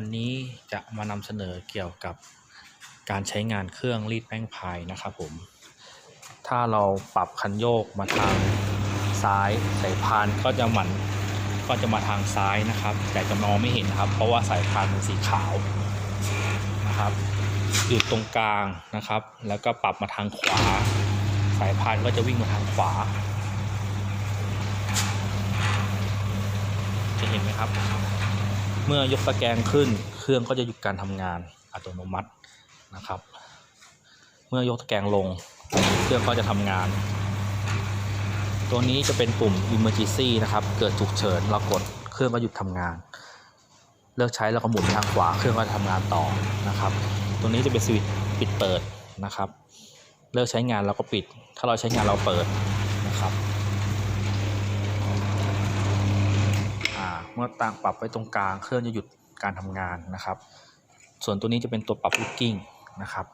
วันนี้จะมานำเสนอเกี่ยวกับการใช้งานเครื่องรีดแป้งพายนะครับผม ถ้าเราปรับคันโยกมาทางซ้ายสายพานก็จะหมันก็จะมาทางซ้ายนะครับ แต่จะมองไม่เห็นนะครับ เพราะว่าสายพานเป็นสีขาวนะครับหยุดตรงกลางนะครับ แล้วก็ปรับมาทางขวา สายพานก็จะวิ่งมาทางขวา จะเห็นไหมครับ เมื่อยกตะแกรงขึ้น เครื่องก็จะหยุดการทำงานอัตโนมัตินะครับ เมื่อยกตะแกรงลง เครื่องก็จะทำงาน ตัวนี้จะเป็นปุ่ม emergency นะครับ เกิดฉุกเฉินเรากดเครื่องก็หยุดทำงาน เลิกใช้แล้วก็หมุนทางขวา เครื่องก็จะทำงานต่อนะครับ ตัวนี้จะเป็นสวิตช์ปิดเปิดนะครับ เลิกใช้งานเราก็ปิด ถ้าเราใช้งานเราเปิดนะครับ อ่า เมื่อต่างปรับไว้ตรงกลางเครื่องจะหยุดการทำงานนะครับ ส่วนตัวนี้จะเป็นตัวปรับลูกกิ้งนะครับ